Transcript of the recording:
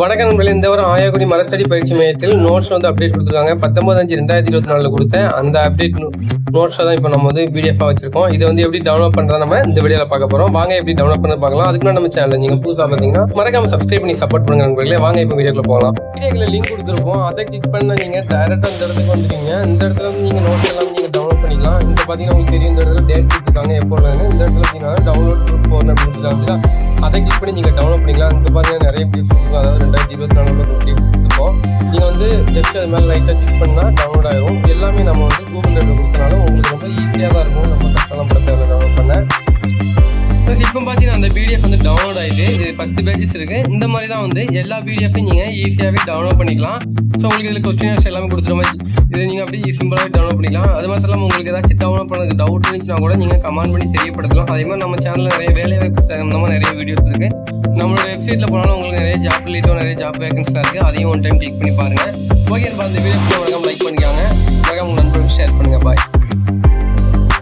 வணக்கம் நண்பர்களே இந்த வாரம் ஆயக்குடி மரத்தடி பயிற்சி மையத்தில் நோட்ஸ் வந்து அப்டேட் கொடுத்துருக்காங்க. பத்தொம்பது அஞ்சு ரெண்டாயிரத்தி இருபத்தி நாலில் கொடுத்தேன். அந்த அப்டேட் நோட்ஸை தான் இப்போ நம்ம வந்து பிடிஎஃபாக வச்சிருக்கோம். இதை வந்து எப்படி டவுன்லோட் பண்ணுறத நம்ம இந்த வீடியோவில் பார்க்க போகிறோம் வாங்க எப்படி டவுன்லோட் பண்ணி பார்க்கலாம். அதுக்கு முன்னாடி நம்ம சேனல் நீங்கள் புதுசாக பார்த்தீங்கன்னா மறக்காம சப்ஸ்கிரைப் பண்ணி சப்போர்ட் பண்ணுங்க நண்பர்களே. வாங்க இப்போ வீடியோக்குள்ள போகலாம். வீடியோக்கில் லிங்க் கொடுத்துருப்போம் அதை கிளிக் பண்ண நீங்கள் டேரெக்டாக இந்த இடத்துக்கு வந்துருக்கீங்க இந்த இடத்துல வந்து நீங்கள் நோட்ஸ் எல்லாம் நீங்கள் டவுன்லோட் பண்ணிக்கலாம். இந்த பார்த்தீங்கன்னா உங்களுக்கு தெரியும் இந்த இடத்துல டேட் கொடுத்துருக்காங்க எப்போ இந்த இடத்துல பார்த்தீங்கன்னா டவுன்லோட் குரூப் அப்படின்னு அதை கிளிக் பண்ணி நீங்கள் டவுன்லோட் பண்ணிக்கலாம். இந்த பார்த்தீங்கன்னா நிறைய பேர் ஜஸ்ட் அது மேலே லைட்டாக கிளிக் பண்ணால் டவுன்லோட் ஆயிரும். எல்லாமே நம்ம வந்து கூகுள் டிரைவில் கொடுத்தனால உங்களுக்கு ரொம்ப ஈஸியாக தான் இருக்கும். நம்ம கஷ்டம்லாம் பட தேவை டவுன்லோட் பண்ண. ப்ளஸ் இப்போ பார்த்தீங்கன்னா அந்த பிடிஎஃப் வந்து டவுன்லோட் ஆகிட்டு இது பத்து பேஜஸ் இருக்குது இந்த மாதிரி தான் வந்து எல்லா பிடிஎஃபையும் நீங்கள் ஈஸியாகவே டவுன்லோட் பண்ணிக்கலாம். ஸோ உங்களுக்கு இதில் கொஸ்டின்ஸ் எல்லாமே கொடுத்துற மாதிரி இது நீங்கள் அப்படியே சிம்பிளாகவே டவுன்லோட் பண்ணிக்கலாம். அது மட்டும் இல்லாமல் உங்களுக்கு ஏதாச்சும் டவுன்லோட் பண்ணுறது டவுட் இருந்துச்சுன்னா கூட நீங்கள் கமெண்ட் பண்ணி தெரியப்படுத்தலாம். அதே மாதிரி நம்ம சேனலில் நிறைய வேலை வாய்ப்பு சம்மந்தமாக நிறைய வீடியோஸ் இருக்குது வெப்சைட்டில் போனாலும் உங்களுக்கு நிறைய ஜாப் ரிலேட்டும் நிறைய ஜாப் வேகன்ஸ்லாம் இருக்குது அதையும் ஒன் டைம் கிளிக் பண்ணி பாருங்கள் ஓகே அந்த வீடியோ மறக்காம லைக் பண்ணிக்காங்க. மறக்காம உங்கள் நண்பர்களுக்கு ஷேர் பண்ணுங்கள் பாய்